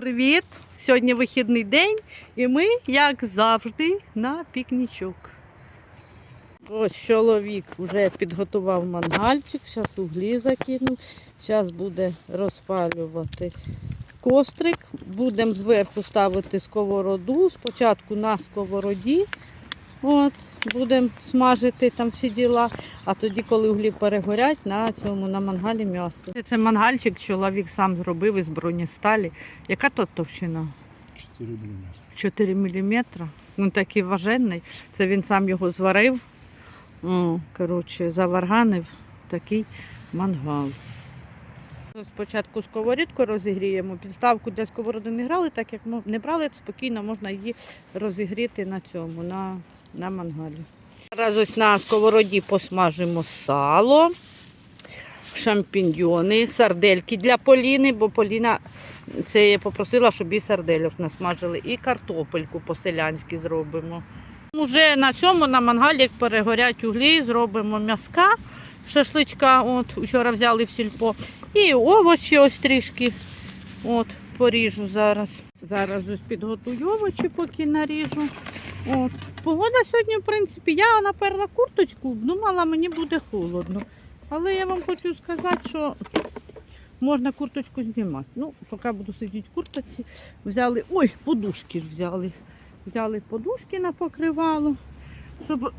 Привіт! Сьогодні вихідний день і ми, як завжди, на пікнічок. Ось чоловік вже підготував мангальчик, зараз углі закинув. Зараз буде розпалювати кострик. Будемо зверху ставити сковороду. Спочатку на сковороді. От, будемо смажити там всі діла, а тоді, коли углі перегорять, на цьому на мангалі м'ясо. Це мангальчик чоловік сам зробив із бронесталі. Яка тут товщина? 4 мм. 4 мм. Він такий важенний. Це він сам його зварив. О, коротше, заварганив такий мангал. Спочатку сковорідку розігріємо. Підставку для сковороди не грали, так як ми не брали, спокійно можна її розігріти на цьому, на, на мангалі. Зараз ось на сковороді посмажимо сало, шампіньйони, сардельки для Поліни, бо Поліна це я попросила, щоб і сардельок насмажили, і картопельку по-селянськи зробимо. Уже на цьому на мангалі, як перегорять углі, зробимо м'яска, шашличка. От, вчора взяли в сільпо. І овочі ось трішки. От, поріжу зараз. Зараз ось підготую овочі, поки наріжу. От. Погода сьогодні, в принципі, я наперла курточку, думала, мені буде холодно. Але я вам хочу сказати, що можна курточку знімати. Ну, поки буду сидіти в курточці, взяли. Ой, подушки ж взяли. Взяли подушки на покривало, щоб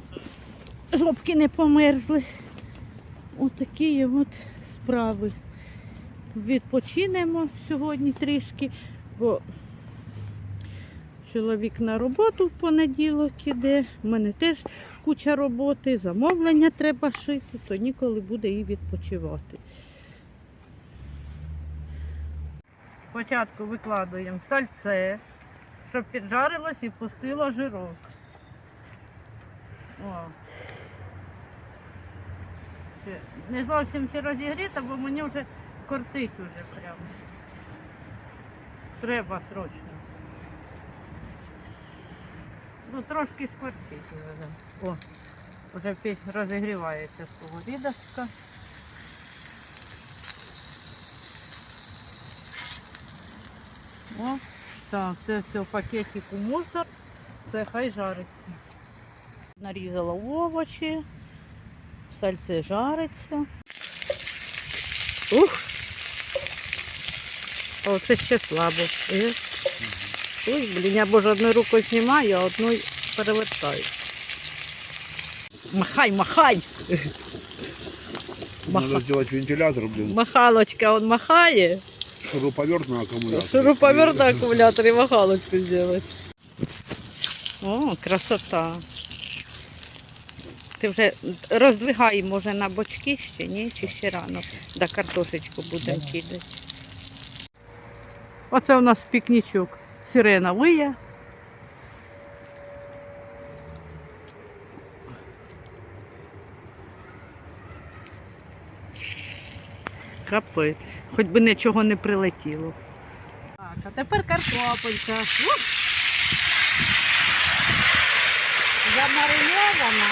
жопки не померзли. Отакі от справи. Відпочинемо сьогодні трішки, бо чоловік на роботу в понеділок іде. У мене теж куча роботи, замовлення треба шити, то ніколи буде і відпочивати. Спочатку викладуємо сальце, щоб піджарилось і пустило жирок. О. Не зовсім ще розігріта, бо мені вже кортить уже прямо. Треба срочно. Ну, трошки сквертить вже. О, вже розігрівається сковорідочка. О, так, це все в пакетику мусор. Це хай жариться. Нарізала овочі, сальце жариться. Ух! О, це ще слабо. Е. Ой, блін, я боже одною рукою знімаю, а одною перевертаю. Махай, махай! Надо сделать вентилятор, блин. Махалочка он махає. Шуруповерт на аккумулятор. Шуруповерт на аккумулятор и махалочку сделать. О, красота. Ти вже роздвигай, може, на бочки ще, ні? Чи ще рано. Да картошечку будемо кидати. Оце у нас пікнічок. Сирена виє. Капець. Хоч би нічого не прилетіло. Так, а тепер картопелька. Ух! Замаринована.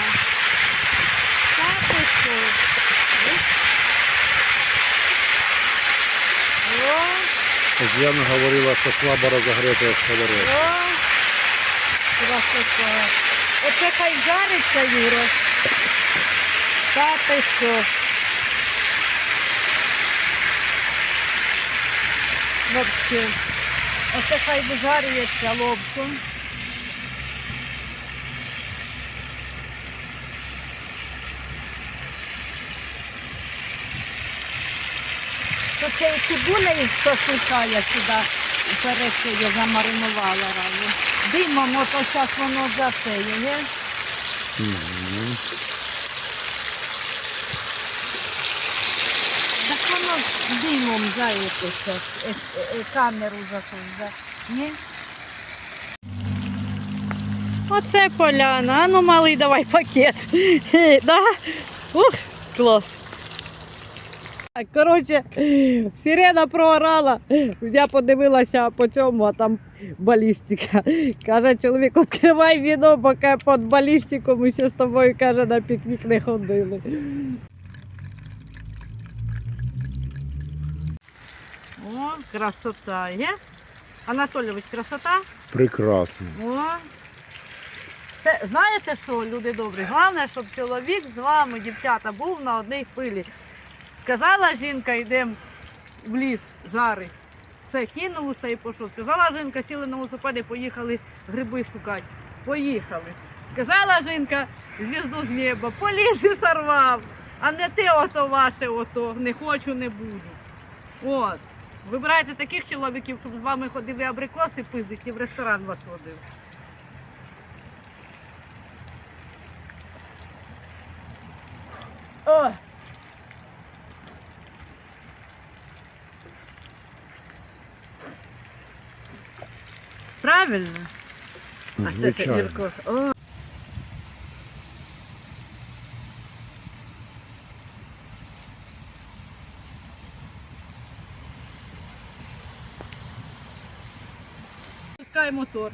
Капочку. О, Татьяна говорила, що слабо о, красота. Оце хай жариться, Юра. Та ти що? Вообще. Оце хай вижарюється лобком. То це цибуля із шашлика я сюди пересію, замаринувала разом. Димом, ото зараз воно не? Мгм. Так воно димом заїтися, е, е, камеру закрив, ні? Оце поляна, а ну малий давай пакет. да? Ух, клас. Коротше, сирена проорала. Я подивилася по цьому, а там балістика. Каже, чоловік, відкривай віно, поки під балістику ми ще з тобою каже, на пікнік не ходили. О, красота є. Анатолійович, красота? Прекрасно. О. Це, знаєте що, люди добрі? Головне, щоб чоловік з вами, дівчата, був на одній хвилі. Сказала жінка, йдемо в ліс, жари. Все, кинулося і пішов. Сказала жінка, сіли на велосипеді, поїхали гриби шукати. Поїхали. Сказала жінка, звізду з неба, поліз і сорвав. А не ти ото ваше, ото, не хочу, не буду. От. Вибирайте таких чоловіків, щоб з вами ходив і абрикоси пиздить, і в ресторан вас водив. О! Правильно? А це Звичайно. Юрко. О. Пускай мотор.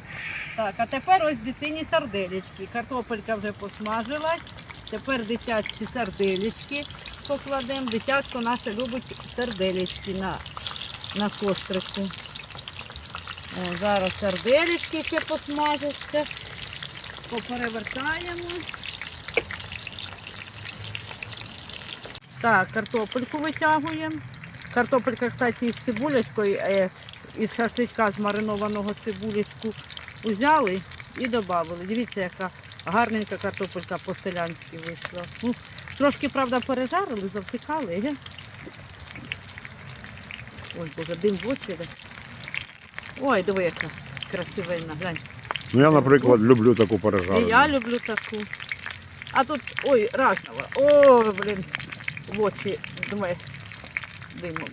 Так, а тепер ось дитині сарделечки. Картопелька вже посмажилась. Тепер дитячі сарделечки покладемо. Дитятко наше любить сарделечки на, на кострику. О, зараз сарделечки ще посмажаться. Поперевертаємо. Так, картопельку витягуємо. Картопелька, кстати, із цибулечкою, е, із шашличка змаринованого цибулечку взяли і додали. Дивіться, яка гарненька картопелька по-селянськи вийшла. Ну, трошки, правда, пережарили, завтикали. Ой, боже, дим в очі. Ой, диви, яка красивенна, глянь. Ну я, наприклад, люблю таку І я люблю таку. А тут, ой, разного. О, блін, в очі дме димом.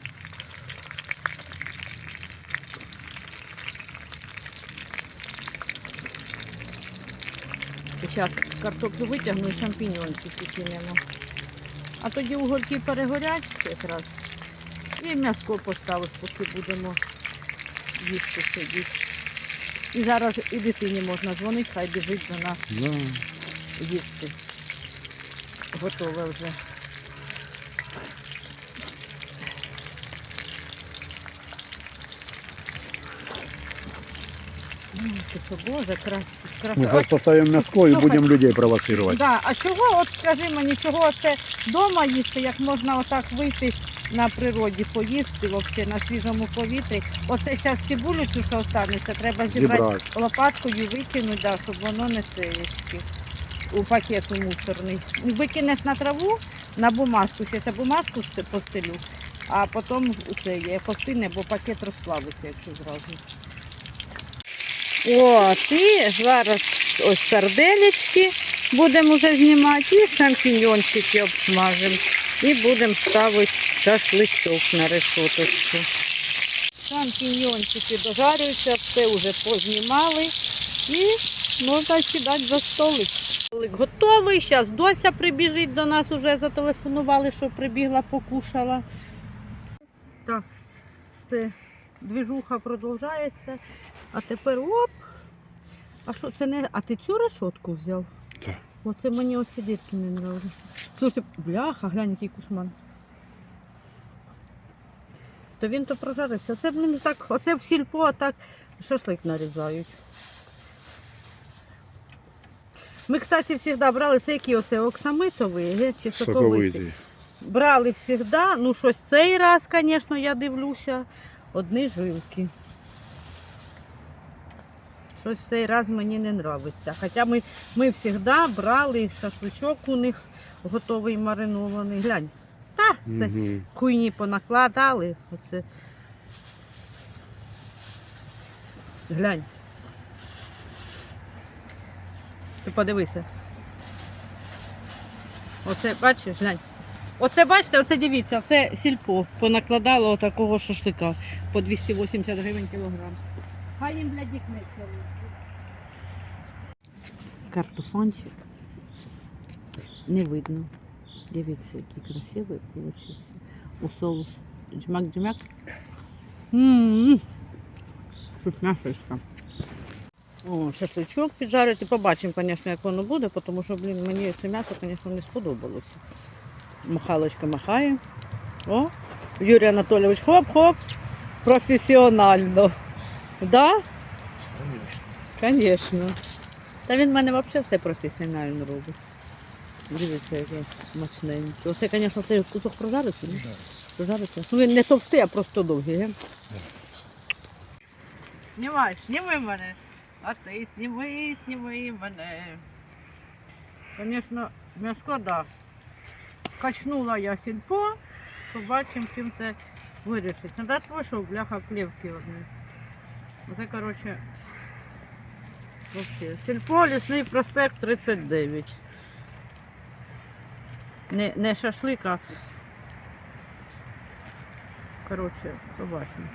Зараз картоплю витягну і шампіньонки кинемо. А тоді угорки перегорять якраз. І м'яско поставиш, поки будемо їсти сидіти. І зараз і дитині можна дзвонити, хай біжить до нас Да. їсти. Готове вже. Ти Боже, крас, крас... Мы сейчас поставим мяско и слухай. будем людей провоцировать. Да, а чого, от скажи мені, чого це вдома їсти, як можна отак вийти на природі, поїсти вообще на свіжому повітрі. Оце зараз цибулю цю, що останеться, треба зібрати Зібрати. лопаткою викинути, да, щоб воно не цеєчки у пакет у мусорний. Викинеш на траву, на бумажку, ще я бумажку постелю, а потім це є постине, бо пакет розплавиться, якщо зразу. О, і зараз ось сарделечки будемо вже знімати, і шампіньончики обсмажимо. І будемо ставити шашличок на решоточку. Шампіньончики дожарюються, все вже познімали і можна сідати за столик. Столик готовий, зараз Дося прибіжить до нас, вже зателефонували, що прибігла, покушала. Так, все, двіжуха продовжується. А тепер оп. А що це не. А ти цю решотку взяв? Оце мені оці дітки не нравляться. Слушайте, бляха, глянь, який кусман. То він то прожарився. Оце, блін, так, оце в сільпо так шашлик нарізають. Ми, кстати, завжди брали це які оце оксамитовий ге, чи соковитий. Брали завжди, ну щось цей раз, звісно, я дивлюся, одні жилки. Щось цей раз мені не подобається. Хоча ми, ми завжди брали шашличок у них готовий маринований. Глянь. Та, це Мгм. хуйні понакладали. Оце. Глянь. Ти подивися. Оце, бачиш, глянь. Оце бачите, оце дивіться, це сільпо понакладало отакого шашлика по 280 гривень кілограм. Хай їм для дікнеться. Картофанчик. Не видно. Дивіться, який красивий вийшов. У соус. Джмак-джмак. Вкусняшечка. О, шашличок піджарити. Побачимо, звісно, як воно буде, тому що, блін, мені це м'ясо, звісно, не сподобалося. Махалочка махає. О, Юрій Анатолійович, хоп-хоп. Професіонально. Да? Звісно. Та він в мене взагалі все професіонально робить. Дивіться, який смачненький. Оце, звісно, цей кусок прожариться, ні? Прожариться. Ну він не товстий, а просто довгий, ге? Знімай, зніми мене. А ти зніми, зніми мене. Звісно, м'яско, да. Качнула я сільпо, побачимо, чим це вирішиться. Да пішов, бляха, плівки одні. Оце, коротше. Сільпо, лісний проспект 39. Не, не шашлик, коротше, побачимо.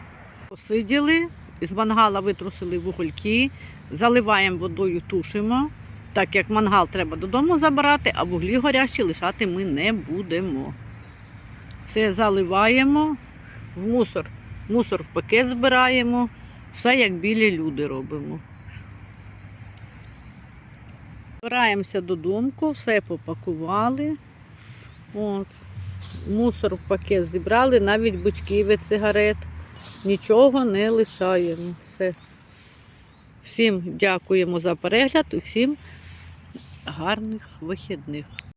Посиділи, з мангала витрусили вугольки, заливаємо водою, тушимо. Так як мангал треба додому забирати, а вуглі горящі лишати ми не будемо. Все заливаємо в мусор. Мусор в пакет збираємо. Все як білі люди робимо. Збираємося додому, все попакували. От. Мусор в пакет зібрали, навіть бочки від сигарет. Нічого не лишаємо. Все. Всім дякуємо за перегляд і всім гарних вихідних.